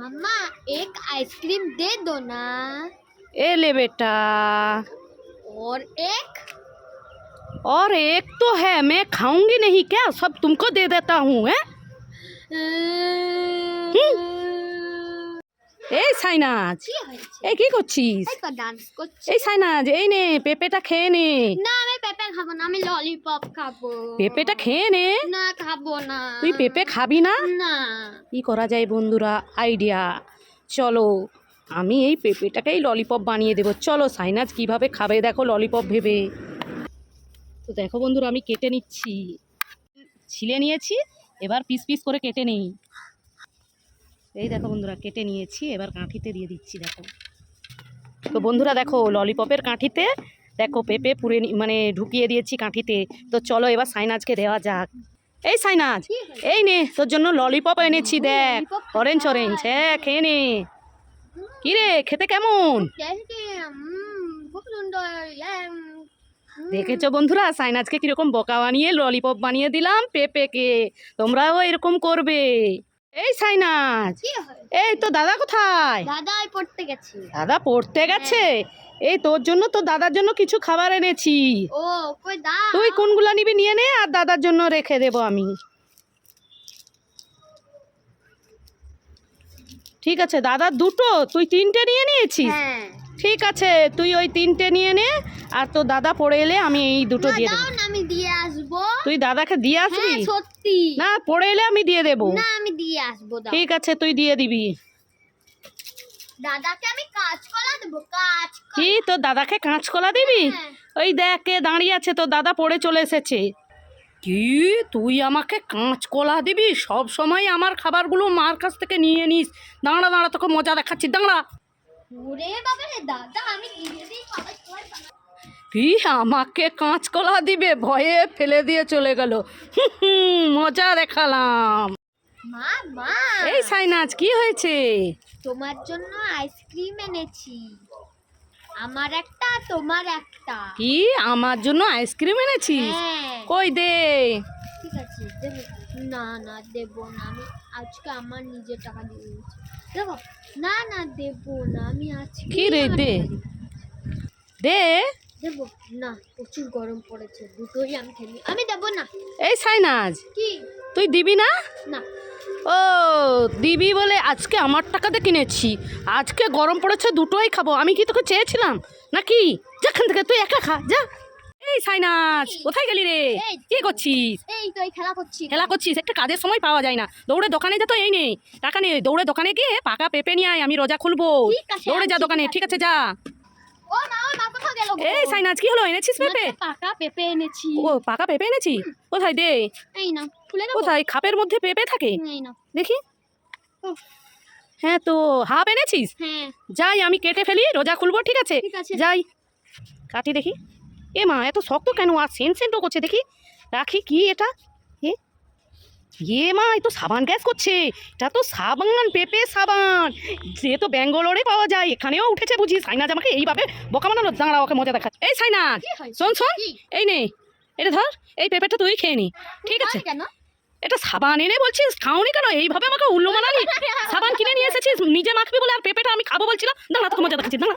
मम्मा एक आइसक्रीम दे दो ना। ए ले बेटा। और एक? और एक तो है मैं खाऊँगी नहीं क्या? सब तुमको दे देता हूँ है? এই সাইনাজ এই কি করছিস? এই সাইনাজ এই নে পেঁপেটা খেয়ে নে। না আমি পেঁপে খাব না আমি ললিপপ খাব। পেঁপেটা খেয়ে নে। না খাব না। তুই পেঁপে খাবি না? না। কি করা যায় বন্ধুরা আইডিয়া চলো আমি এই পেঁপেটাকেই ললিপপ বানিয়ে দেবো। চলো সাইনাজ কীভাবে খাবে দেখো ললিপপ ভেবে। তো দেখো বন্ধুরা আমি কেটে নিচ্ছি। ছিলে নিয়েছি এবার পিস পিস করে কেটে নেই। এই দেখো বন্ধুরা কেটে নিয়েছি এবার কাঁঠিতে দিয়ে দিচ্ছি দেখো। তো বন্ধুরা দেখো ললিপপের কাঁঠিতে দেখো পেঁপে পুরে মানে ঢুকিয়ে দিয়েছি কাঁঠিতে। তো চলো এবার সাইনাজকে দেওয়া যাক। এই সাইনাজ এই নে তোর জন্য ললিপপ এনেছি দেখ। অরেঞ্জ অরেঞ্জ হ্যাঁ খেয়ে নে। কি রে খেতে কেমন? দেখেছ বন্ধুরা সাইনাজকে কীরকম বোকা বানিয়ে ললিপপ বানিয়ে দিলাম পেঁপেকে। তোমরাও এরকম করবে। এই সাইনাজ এই তো দাদা কোথায়? দাদা পড়তে গেছি। দাদা পড়তে গেছে? এই তোর জন্য তো দাদার জন্য কিছু খাবার এনেছি। ও কই দা? তুই কোনগুলা নিবি নিয়ে নে আর দাদার জন্য রেখে দেবো আমি। ঠিক আছে দাদার দুটো তুই তিনটে নিয়ে নিয়েছিস? হ্যাঁ। ঠিক আছে তুই ওই তিনটে নিয়ে নে আর তো দাদা পড়ে এলে আমি এই দুটো দিয়ে দেবো। আমি দিয়ে আসব। তুই দাদাকে দিয়ে আসবি? হ্যাঁ সত্যি। না পড়ে এলে আমি দিয়ে দেবো। না আমি দিয়ে আসব ঠিক আছে তুই দিয়ে দিবি। দাদাকে আমি কাজ করা দেবো কাজ করা। কি তোর দাদাকে কাঁচকলা দিবি? হ্যাঁ। ওই দেখ কে দাঁড়িয়ে আছে তোর দাদা পড়ে চলে এসেছে। কি তুই আমাকে কাঁচকলা দিবি? সব সময় আমার খাবারগুলো মার কাছ থেকে নিয়ে নিস। দাঁড়া দাঁড়া তোকে মজা দেখাচ্ছি দাঁড়া। ওরে বাবা রে দাদা আমি। কি আমাকে কাঁচকলা দিবে? ভয়ে ফেলে দিয়ে চলে গেল। মজা দেখালাম। মা মা। এই সাইনাজ কি হয়েছে? তোমার জন্য আইসক্রিম এনেছি। আমার একটা তোমার একটা। কি? আমার জন্য আইসক্রিম এনেছিস? হ্যাঁ। কই দে? ঠিক আছে দেবো। না না দেবো না। আমি আজকে আমার নিজের টাকা দিয়ে দিয়েছি দেবো? না না দেবো না। আমি আজকে কি রে, দে। দে। দেবো না প্রচুর গরম পড়েছে দুটোই আমি খেলি। আমি দেবো না। এই সাইনাজ কি? তুই দিবি না? না। ও দিবি বলে আজকে আমার টাকাতে কিনেছি। আজকে গরম পড়েছে দুটোই খাব। আমি কি তোকে চেয়েছিলাম? নাকি? যেখান থেকে তুই একা খা যা। এই সাইনাজ কোথায় গেলি রে। কি করছিস? এই তো খেলা করছি। খেলা করছিস? একটা কাজের সময় পাওয়া যায় না। দৌড়ে দোকানে যা তো এই নেই টাকা নেই দৌড়ে দোকানে গিয়ে পাকা পেঁপে নিয়ে আয় আমি রোজা খুলবো। দৌড়ে যা দোকানে ঠিক আছে যা। ও মা? এই সাইনাজ কি হলো? এনেছিস পেঁপে? পাকা পেঁপে এনেছি। ও পাকা পেঁপে এনেছি? কোথায় দে? এই না খুলে দেবো? কোথায়? খাপের মধ্যে পেঁপে থাকে? এই না দেখি। হ্যাঁ তো হাফ এনেছিস? হ্যাঁ। যাই আমি কেটে ফেলি রোজা খুলবো ঠিক আছে? ঠিক আছে। যাই। কাটি দেখি। এ মা এত শক্ত কেন? আর সেন্ট সেন্টও করছে দেখি। রাখি কি এটা? এ এ মা এ তো সাবান গ্যাস করছে। এটা তো সাবান পেঁপে সাবান। যে তো ব্যাঙ্গালোরে পাওয়া যায় এখানেও উঠেছে বুঝি। সাইনাজ আমাকে এইভাবে বোকা বানানো দাঁড়া ওকে মজা দেখা এই সাইনাজ শোন শোন। এই নে এটা ধর এই পেঁপেটা তুই খেয়ে নি। ঠিক আছে? এটা সাবান এনে বলছিস? খাওনি কেন? এইভাবে আমাকে উল্লু মানালি? সাবান কিনে নিয়ে এসেছিস? নিজে মাখবি বলে আর পেঁপেটা আমি খাব বলছিলাম। দাঁড়া তোকে মজা দেখাচ্ছি দাঁড়া।